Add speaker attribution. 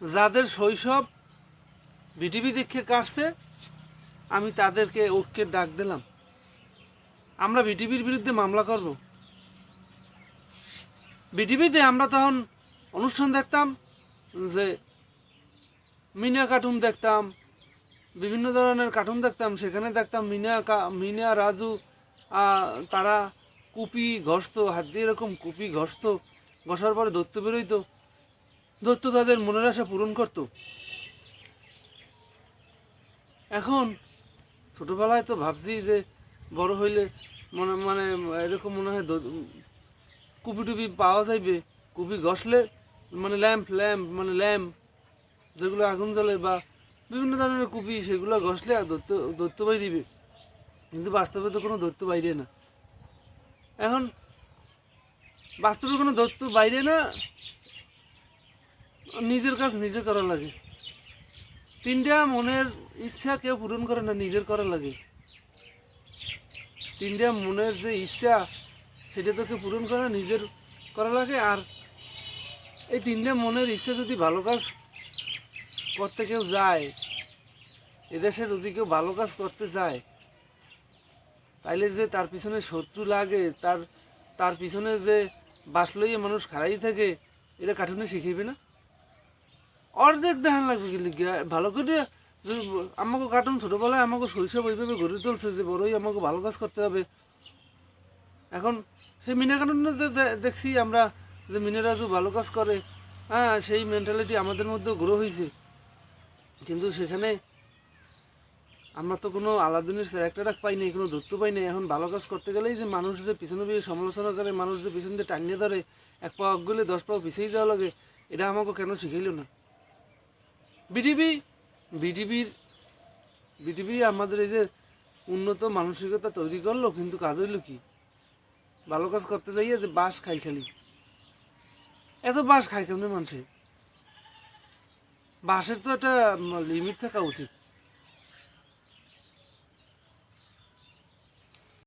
Speaker 1: যাদের শৈশব বিটিভি দেখে কাটছে, আমি তাদেরকে ঐক্যের ডাক দিলাম। আমরা বিটিভির বিরুদ্ধে মামলা করব। বিটিভিতে আমরা তখন অনুষ্ঠান দেখতাম, যে মিনা কার্টুন দেখতাম, বিভিন্ন ধরনের কার্টুন দেখতাম, সেখানে দেখতাম মিনা মিনা রাজু তারা কুপি, ঘষত, হাত দিয়ে এরকম কুপি, ঘষত, ঘষার পরে দৈত্য বেরোইতো। দৈত্য তাদের মনের আশা পূরণ করত। এখন ছোটবেলায় তো ভাবছি যে বড় হইলে মনে মানে এরকম মনে হয় কুপি টুপি পাওয়া যাইবে, কুপি ঘষলে মানে ল্যাম্প ল্যাম্প মানে ল্যাম্প, যেগুলো আগুন জ্বলে বা বিভিন্ন ধরনের কুপি সেগুলো ঘষলে আর দৈত্য দৈত্য দিবে। কিন্তু বাস্তবে তো কোনো দৈত্য বাইরে না। এখন বাস্তবে কোনো দৈত্য বাইরে না নিজের কাজ নিজে করা লাগে। তিনটা মনের ইচ্ছা কেউ পূরণ করে না নিজের করা লাগে। তিনটা মনের যে ইচ্ছা সেটা তো কেউ পূরণ করে না, নিজের করা লাগে। আর এই তিনটা মনের ইচ্ছা যদি ভালো কাজ করতে কেউ যায় এদেশে যদি কেউ ভালো কাজ করতে যায় তাইলে যে তার পিছনে শত্রু লাগে তার তার পিছনে যে বাস লইয়ে মানুষ খারাই থাকে এটা কার্টুনে শিখিবে না? অর্ধেক দেখান লাগবে কি লিখে ভালো করে আমাকে কার্টুন ছোটোবেলায় আমাকে শৈশব ওইভাবে গড়ে তুলছে যে বড়ই আমাকে ভালো কাজ করতে হবে। এখন সেই মিনা কার্টুনে যে দেখছি আমরা যে মিনারাজু ভালো কাজ করে হ্যাঁ সেই মেন্টালিটি আমাদের মধ্যেও গ্রো হয়েছে কিন্তু সেখানে আমরা তো কোনো আলাদিনের ক্যারেক্টার পাই নাই, কোনো দত্ত পাই নাই। এখন ভালো কাজ করতে গেলেই যে মানুষ যে পিছনে দিয়ে সমালোচনা করে, মানুষ যে পিছন দিয়ে টানিয়ে ধরে, এক পা গেলে দশ পা পিছিয়ে যাওয়া লাগে, এটা আমাকে কেন শিখাইল না? বিটিভি বিডিবির বিডিবি আমাদের এই যে উন্নত মানসিকতা তৈরি করল, কিন্তু কাজ হইল কি? ভালো কাজ করতে যাইয়ে যে বাস খাই খালি। এত বাস খাই কেমনি মানুষে? বাসের তো একটা লিমিট থাকা উচিত।